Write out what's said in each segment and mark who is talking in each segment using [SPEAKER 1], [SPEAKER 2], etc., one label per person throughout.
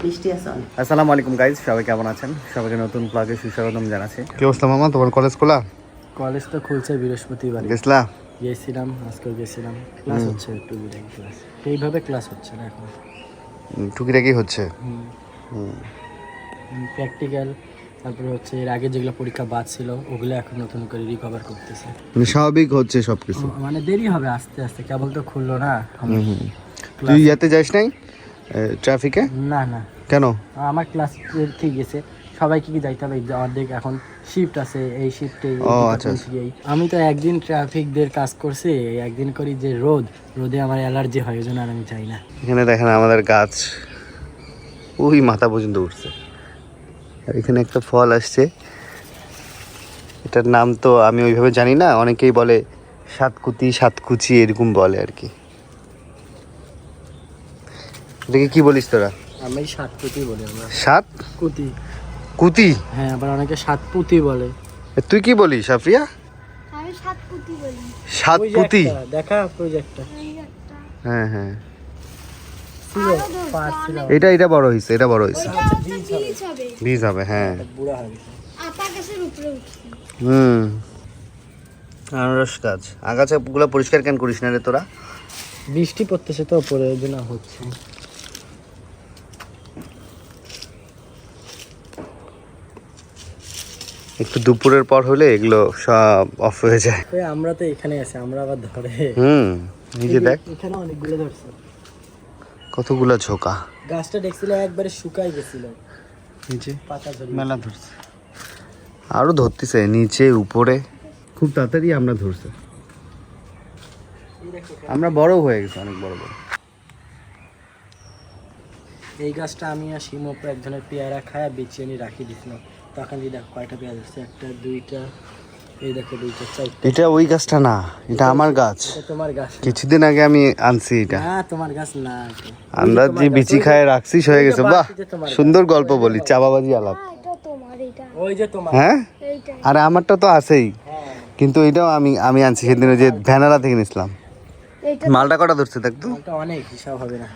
[SPEAKER 1] আসসালামু আলাইকুম গাইজ সবাই কেমন আছেন? সবাইকে নতুন ব্লগে সুস্বাগতম জানাচ্ছি। কি অবস্থা মামা? তোমার কলেজ খোলা?
[SPEAKER 2] কলেজ তো খুলছে বৃহস্পতিবার।
[SPEAKER 1] গেছলা?
[SPEAKER 2] গেছিলাম আজকেও গেছিলাম। ক্লাস হচ্ছে একটু ক্লাস এইভাবে ক্লাস হচ্ছে না এখন।
[SPEAKER 1] টুকিটাকি হচ্ছে?
[SPEAKER 2] প্র্যাকটিক্যাল তারপরে হচ্ছে এর আগে যেগুলো পরীক্ষা বাদ ছিল ওগুলো এখন নতুন করে রিকভার করতেছে।
[SPEAKER 1] মানে স্বাভাবিক হচ্ছে সবকিছু।
[SPEAKER 2] মানে দেরি হবে আস্তে আস্তে কেবল তো খুললো না।
[SPEAKER 1] তুই ইয়াতে যাস নাই? ট্রাফিকে
[SPEAKER 2] না না।
[SPEAKER 1] কেন?
[SPEAKER 2] আমার ক্লাস ঠিক গেছে। সবাইকে কি যাইতে হবে? অর্ধেক এখন শিফট আছে এই শিফটে
[SPEAKER 1] আচ্ছা, আচ্ছা।
[SPEAKER 2] আমি তো একদিন ট্রাফিকদের কাজ করছি একদিন করি যে রোদ রোদে আমার অ্যালার্জি হয় ওই আর আমি চাই না।
[SPEAKER 1] এখানে দেখেন আমাদের গাছ ওই মাথা পর্যন্ত উঠছে। আর এখানে একটা ফল আসছে। এটার নাম তো আমি ওইভাবে জানি না অনেকেই বলে সাতকুতি সাতকুচি এরকম বলে আর কি। এটাকে কি বলিস তোরা?
[SPEAKER 2] আমি সাতপুতি বলি আমরা।
[SPEAKER 1] সাত?
[SPEAKER 2] কুতি।
[SPEAKER 1] কুতি?
[SPEAKER 2] হ্যাঁ আবার অনেকে সাতপুতি বলে।
[SPEAKER 1] তুই কি বলিস সাফরিয়া
[SPEAKER 3] আমি সাত কুটি বলি।
[SPEAKER 1] সাত পুতি?
[SPEAKER 2] দেখা প্রজেক্টটা
[SPEAKER 1] হ্যাঁ হ্যাঁ। এটা এটা বড় হয়েছে এটা বড় হয়েছে
[SPEAKER 3] বীজ হবে।
[SPEAKER 1] হ্যাঁ। হুম। আনারস গাছ। আগাছাগুলো পরিষ্কার কেন করিস না রে তোরা?
[SPEAKER 2] বৃষ্টি পড়তেছে তো পরে ওই জন্য হচ্ছে
[SPEAKER 1] একটু দুপুরের পর হলে এগুলো সব অফ হয়ে যায়।
[SPEAKER 2] আমরা তো এখানে আছি আমরা আবার ধরে।
[SPEAKER 1] হুম নিজে দেখ।
[SPEAKER 2] এখানে অনেকগুলো ধরছে।
[SPEAKER 1] কতগুলো ঝোকা।
[SPEAKER 2] গাছটা দেখছিল একবারে শুকাই গেছিল।
[SPEAKER 1] নিচে
[SPEAKER 2] পাতা ঝরে
[SPEAKER 1] মেলা ধরছে। আরও ধরতেছে নিচে উপরে। খুব তাড়াতাড়ি আমরা ধরছে। আমরা বড় হয়ে গেছে অনেক বড় বড়।
[SPEAKER 2] এই গাছটা আমি আর শিমপ্র একজনের পেয়ারা খায়া বেঁচে এনে রাখি দিছিলাম তখন দিয়ে দেখ কয়টা পেয়ারা ধরছে একটা দুইটা এই দেখো দুইটা চারটা।
[SPEAKER 1] এটা ওই গাছটা না এটা আমার গাছ।
[SPEAKER 2] এটা তোমার গাছ
[SPEAKER 1] কিছুদিন আগে আমি আনছি এটা।
[SPEAKER 2] না তোমার গাছ না।
[SPEAKER 1] আমরা যে বিচি খায় রাখছিস হয়ে গেছে। বাহ সুন্দর গল্প বলি চাবাবাজি আলাপ।
[SPEAKER 3] হ্যাঁ এটা
[SPEAKER 2] ওই যে তোমার।
[SPEAKER 1] হ্যাঁ?
[SPEAKER 3] এইটা।
[SPEAKER 1] আরে আমারটা তো আছেই।
[SPEAKER 2] হ্যাঁ।
[SPEAKER 1] কিন্তু এটাও আমি আমি আনছি সেদিন ওই যে ভ্যানালা থেকে নিছিলাম। মালটা কটা ধরছে দেখ তো?
[SPEAKER 2] অনেক হিসাব হবে না।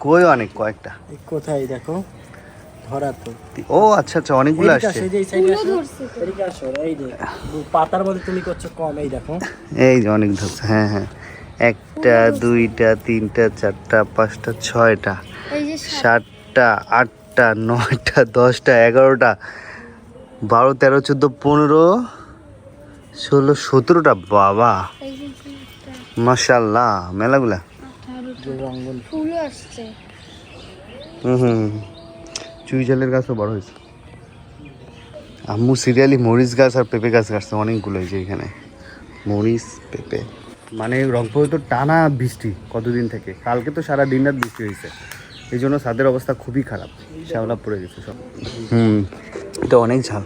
[SPEAKER 1] কই অনেক কয়েকটা।
[SPEAKER 2] কোথায় দেখো? তো।
[SPEAKER 1] ও আচ্ছা আচ্ছা অনেকগুলো আসছে।
[SPEAKER 2] এই যে সাইডে আসো। এদিকে আসো এই যে পাতার মধ্যে তুমি করছ কম এই দেখো।
[SPEAKER 1] এই যে অনেক ধরছে হ্যাঁ হ্যাঁ। একটা দুইটা তিনটা চারটা পাঁচটা ছয়টা
[SPEAKER 3] এই যে সাত-
[SPEAKER 1] সাতটা আটটা নয়টা দশটা এগারোটা বারো তেরো চোদ্দ পনেরো ষোলো সতেরোটা বাবা। মাসাল্লাহ মেলাগুলা। হুম হুম। চুই জালের গাছও বড় হয়েছে। আম্মু সিরিয়ালি মরিচ গাছ আর পেঁপে গাছ গাছছে অনেকগুলো হয়েছে এখানে। মরিচ, পেঁপে। মানে রংপুরে তো টানা বৃষ্টি কতদিন থেকে? কালকে তো সারা দিন রাত বৃষ্টি হয়েছে। এই জন্য ছাদের অবস্থা খুবই খারাপ। শ্যাওলা পড়ে গেছে সব। হুম, এটা অনেক ঝাল।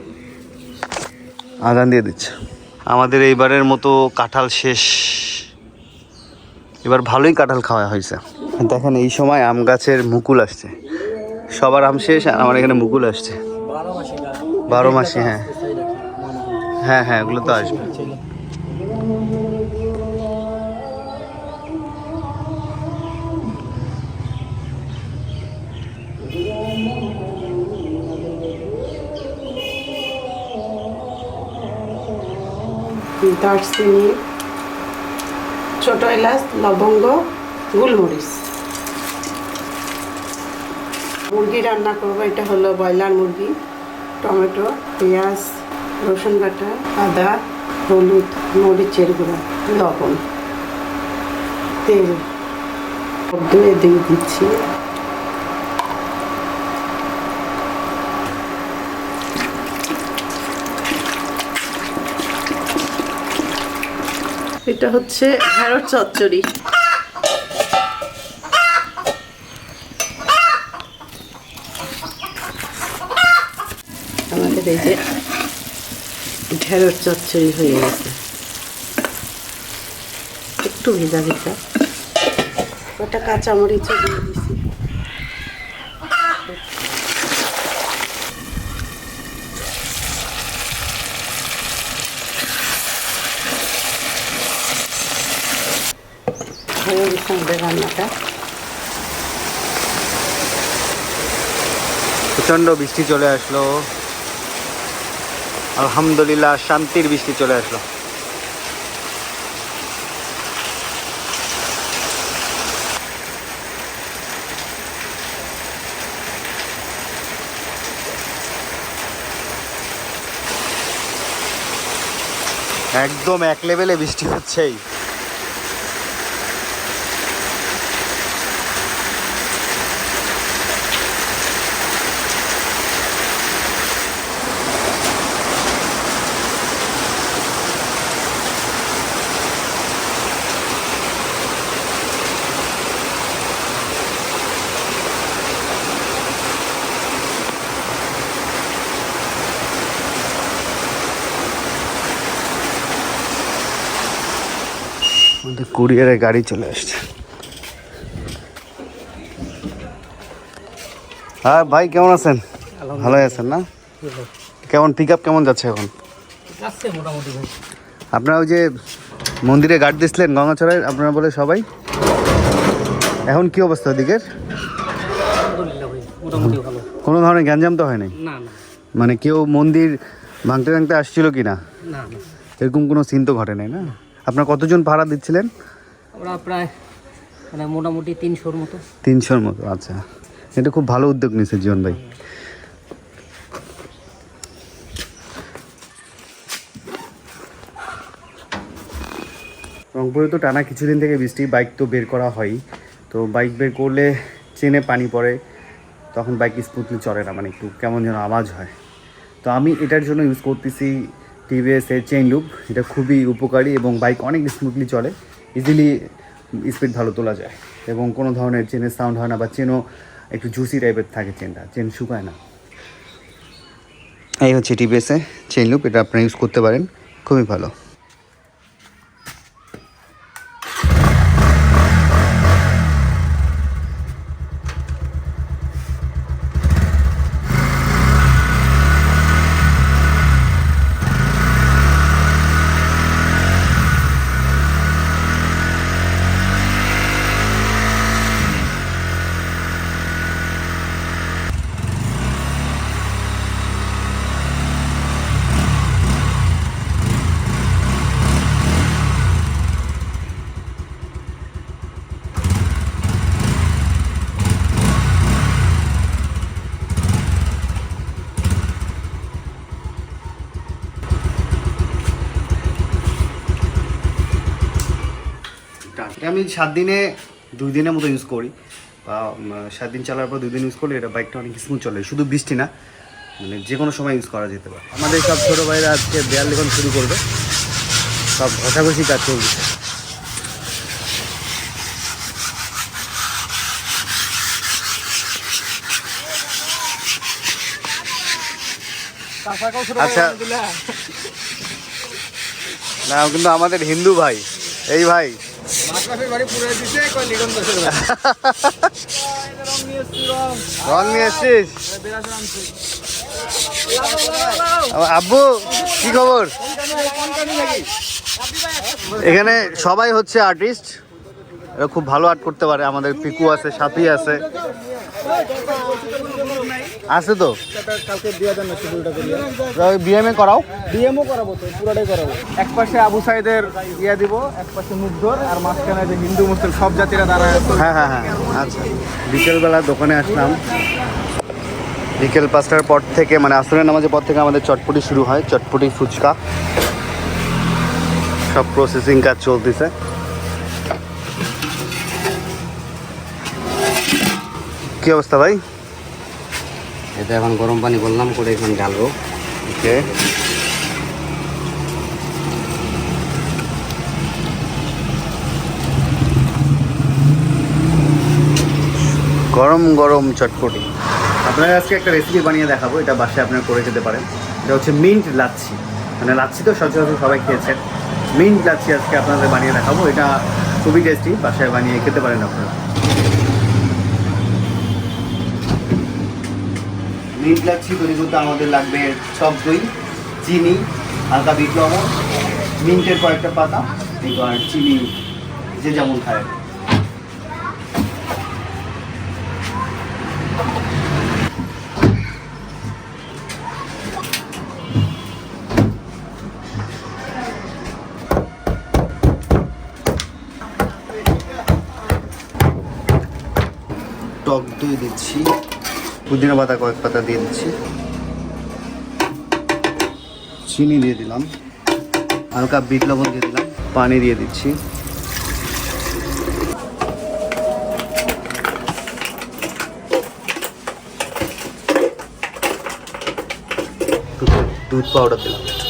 [SPEAKER 1] আগান দিয়ে দিচ্ছে। আমাদের এইবারের মতো কাঁঠাল শেষ। এবার ভালোই কাঁঠাল খাওয়া হয়েছে। দেখেন এই সময় আম গাছের মুকুল আসছে। সবার আম শেষ আর আমার এখানে মুকুল আসছে।
[SPEAKER 2] বারো মাসে
[SPEAKER 1] হ্যাঁ।
[SPEAKER 2] হয়।
[SPEAKER 1] হ্যাঁ ওগুলো তো আসবে।
[SPEAKER 4] ছোট এলাচ, লবঙ্গ, গোলমরিচ। মুরগি রান্না করব, এটা হলো ব্রয়লার মুরগি, টমেটো, পেঁয়াজ, রসুন বাটা, আদা, হলুদ মরিচের গুঁড়া, লবণ, তেল। ধুয়ে দিয়ে দিচ্ছি। এটা হচ্ছে ঢেঁড়স চচ্চড়ি আমাদের এই যে ঢেঁড়স চচ্চড়ি হয়ে গেছে। একটু ভেজা ভেজা। ওটা কাঁচামরিচও দিয়ে দিছি।
[SPEAKER 1] বৃষ্টি চলে আসলো। আলহামদুলিল্লাহ শান্তির বৃষ্টি চলে আসলো। একদম এক লেভেলে বৃষ্টি হচ্ছেই। আমাদের কুরিয়ারের গাড়ি চলে আসছে। হ্যাঁ ভাই কেমন আছেন? ভালো আছেন না? কেমন পিক আপ কেমন যাচ্ছে এখন? আপনারা ওই যে মন্দিরে গার্ড দিছিলেন গঙ্গাচড়ায় আপনারা বলে সবাই? এখন কি অবস্থা ওদিকের? কোনো ধরনের গ্যাঞ্জাম তো হয় নাই মানে কেউ মন্দির ভাঙতে ভাঙতে আসছিল কি না এরকম কোনো সিন তো ঘটে নাই না। আপনার কতজন ভাড়া দিচ্ছিলেন?
[SPEAKER 2] ওরা প্রায় মানে মোটামুটি তিনশোর মতো।
[SPEAKER 1] তিনশোর মতো আচ্ছা। এটা খুব ভালো উদ্যোগ নিয়েছে জীবন ভাই। রংপুরে তো টানা কিছুদিন থেকে বৃষ্টি বাইক তো বের করা হয় তো বাইক বের করলে চেনে পানি পড়ে তখন বাইক স্মুথলি চলে না মানে একটু কেমন যেন আওয়াজ হয়। তো আমি এটার জন্য ইউজ করতেছি টিভিএস এর চেইন লুপ এটা খুবই উপকারী এবং বাইক অনেক স্মুথলি চলে ইজিলি স্পিড ভালো তোলা যায় এবং কোনো ধরনের চেনের সাউন্ড হয় না বা চেনও একটু জুসি টাইপের থাকে চেনটা চেন শুকায় না। এই হচ্ছে টিভিএসে চেইন লুপ এটা আপনারা ইউজ করতে পারেন, খুবই ভালো। এটা আমি সাত দিনে, দুই দিনের মতো ইউজ করি। বা সাত দিন চালার পর দুই দিন ইউজ করলে এটা বাইকটা অনেক স্মুথ চলে। শুধু বৃষ্টি না মানে যে কোনো সময় ইউজ করা যেতে পারে। আমাদের সব ছোটো ভাইরা আজকে দেয়াল লেখন শুরু করবে। সব ঘষাঘষি কাজ চলছে। আচ্ছা। না, কিন্তু আমাদের হিন্দু ভাই, এই ভাই নিয়ে আব্বু, কি খবর? এখানে সবাই হচ্ছে আর্টিস্ট খুব ভালো আর্ট করতে পারে, আমাদের পিকু আছে, সাথী আছে। আছে তো?
[SPEAKER 2] কালকে দিয়ে দেন শিডিউলটা করিয়ে
[SPEAKER 1] বিএমএ করাও?
[SPEAKER 2] ডিএমও করাবো তো পুরোটাই করাবো।
[SPEAKER 5] এক পাশে আবু সাইদের ইয়া দিব এক পাশে মুগ্ধর আর মাঝখানে যে হিন্দু মুসলিম সব জাতিরা দাঁড়ায়।
[SPEAKER 1] হ্যাঁ হ্যাঁ হ্যাঁ আচ্ছা। বিকেলবেলা দোকানে আসলাম। বিকেল পাঁচটার পর থেকে মানে আসরের নামাজের পর থেকে আমাদের চটপটি শুরু হয় চটপটি ফুচকা। সব প্রসেসিং কাজ চলতেছে। কি অবস্থা ভাই?
[SPEAKER 6] এটা এখন গরম পানি করলাম করে এখন ঢালবো।
[SPEAKER 1] ওকে। গরম গরম, চটপটি। আপনারা আজকে একটা রেসিপি বানিয়ে দেখাবো, এটা বাসায় আপনারা করে খেতে পারেন। এটা হচ্ছে মিন্ট লাচ্ছি। মানে লাচ্ছি তো সচরাচর সবাই খেয়েছেন। মিন্ট লাচ্ছি আজকে আপনাদের বানিয়ে দেখাবো, এটা খুবই টেস্টি বাসায় বানিয়ে খেতে পারেন আপনারা। মিট লাগছি, তৈরি করতে আমাদের লাগবে টক দই, চিনি, হালকা বিট লবণ, মিন্টের কয়েকটা পাতা আর চিনি যে যেমন খায়। টক দই দিচ্ছি। পুদিনা পাতা কয়েক পাতা দিয়ে দিচ্ছি। চিনি দিয়ে দিলাম। হালকা বিট লবণ দিয়ে দিলাম। পানি দিয়ে দিচ্ছি। দুধ- পাউডার দিলাম।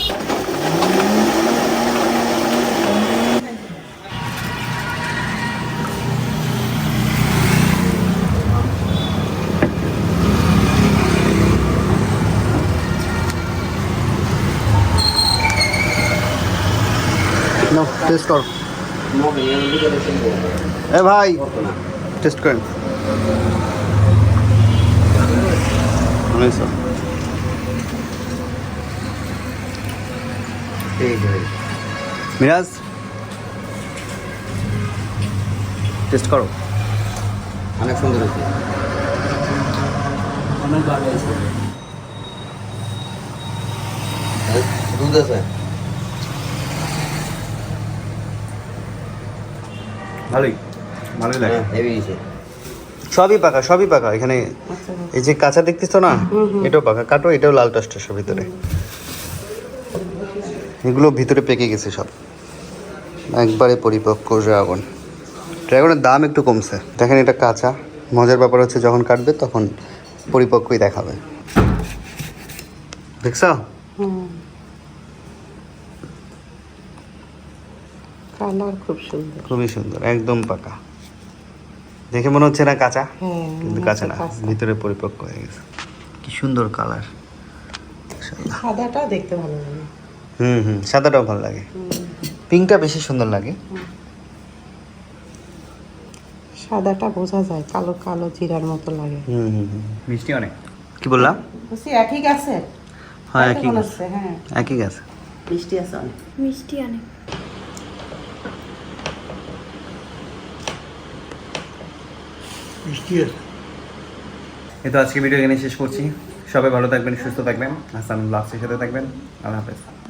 [SPEAKER 1] টেস্ট কর। এ ভাই টেস্ট করেন। মিরাজ টেস্ট করো।
[SPEAKER 6] অনেক সুন্দর হয়েছে।
[SPEAKER 2] অনেক ভালো হয়েছে।
[SPEAKER 6] দুধ আছে?
[SPEAKER 1] ভালোই ভালোই লাগে। সবই পাকা সবই পাকা। এখানে এই যে কাঁচা দেখতেছ না এটাও পাকা। কাটো এটাও লাল টাস্টার সব ভিতরে। এগুলো ভিতরে পেকে গেছে সব। একবারে পরিপক্ক ড্রাগন। ড্রাগনের দাম একটু কমছে। দেখেন এটা কাঁচা। মজার ব্যাপার হচ্ছে যখন কাটবে তখন পরিপক্কই দেখাবে। দেখছ?
[SPEAKER 4] কালার খুব সুন্দর।
[SPEAKER 1] খুবই সুন্দর একদম পাকা। দেখে মনে হচ্ছে না কাঁচা
[SPEAKER 4] হ্যাঁ
[SPEAKER 1] কিন্তু কাঁচা না ভিতরে পরিপক্ক হয়ে গেছে। কি সুন্দর কালার
[SPEAKER 4] সাদাটাও দেখতে ভালো লাগে।
[SPEAKER 1] হুম হুম সাদাটাও ভালো লাগে। পিঙ্কটা বেশি সুন্দর লাগে।
[SPEAKER 4] সাদাটা বোঝা যায় কালো কালো জিরার মতো লাগে।
[SPEAKER 1] হুম হুম হুম। মিষ্টি অনেক। কি বললাম?
[SPEAKER 4] বলছি একই আছে
[SPEAKER 1] হ্যাঁ একই গাছ।
[SPEAKER 4] আছে হ্যাঁ।
[SPEAKER 1] একই গাছ।
[SPEAKER 4] মিষ্টি আছে অনেক।
[SPEAKER 3] মিষ্টি অনেক।
[SPEAKER 1] এই তো আজকে ভিডিও এখানে শেষ করছি। সবাই ভালো থাকবেন, সুস্থ থাকবেন। হাসান ব্লগসের সাথে থাকবেন। আল্লাহ হাফেজ।